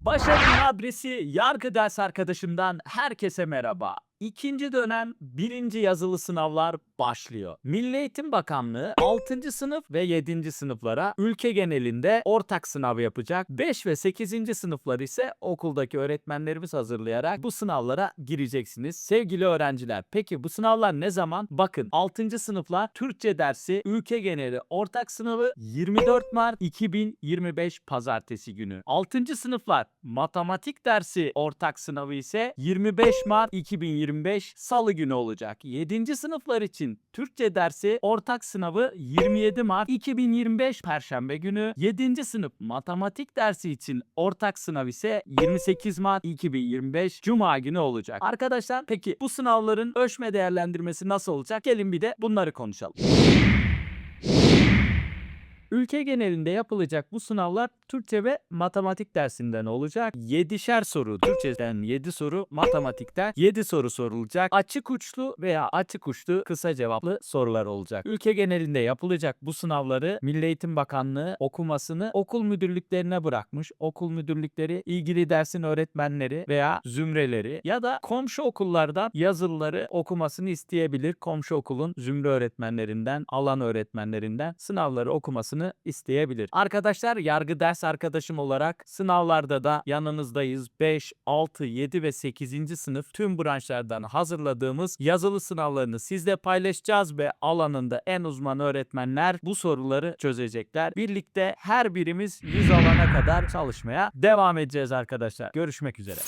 Başarının adresi yargı ders arkadaşımdan herkese merhaba. İkinci dönem birinci yazılı sınavlar başlıyor. Milli Eğitim Bakanlığı 6. sınıf ve 7. sınıflara ülke genelinde ortak sınav yapacak. 5 ve 8. sınıflar ise okuldaki öğretmenlerimiz hazırlayarak bu sınavlara gireceksiniz. Sevgili öğrenciler peki bu sınavlar ne zaman? Bakın 6. sınıflar Türkçe dersi ülke geneli ortak sınavı 24 Mart 2025 pazartesi günü. 6. sınıflar matematik dersi ortak sınavı ise 25 Mart 2025 salı günü olacak. 7. sınıflar için Türkçe dersi ortak sınavı 27 Mart 2025 perşembe günü. 7. sınıf matematik dersi için ortak sınav ise 28 Mart 2025 cuma günü olacak. Arkadaşlar peki bu sınavların ölçme değerlendirmesi nasıl olacak? Gelin bir de bunları konuşalım. Ülke genelinde yapılacak bu sınavlar Türkçe ve matematik dersinden olacak. 7'şer soru Türkçeden 7 soru, matematikten 7 soru sorulacak. Açık uçlu veya açık uçlu kısa cevaplı sorular olacak. Ülke genelinde yapılacak bu sınavları Milli Eğitim Bakanlığı okumasını okul müdürlüklerine bırakmış. Okul müdürlükleri ilgili dersin öğretmenleri veya zümreleri ya da komşu okullardan yazılıları okumasını isteyebilir. Komşu okulun zümre öğretmenlerinden, alan öğretmenlerinden sınavları okumasını isteyebilir. Arkadaşlar yargı ders arkadaşım olarak sınavlarda da yanınızdayız. 5, 6, 7 ve 8. sınıf tüm branşlardan hazırladığımız yazılı sınavlarını sizle paylaşacağız ve alanında en uzman öğretmenler bu soruları çözecekler. Birlikte her birimiz 100 alana kadar çalışmaya devam edeceğiz arkadaşlar. Görüşmek üzere.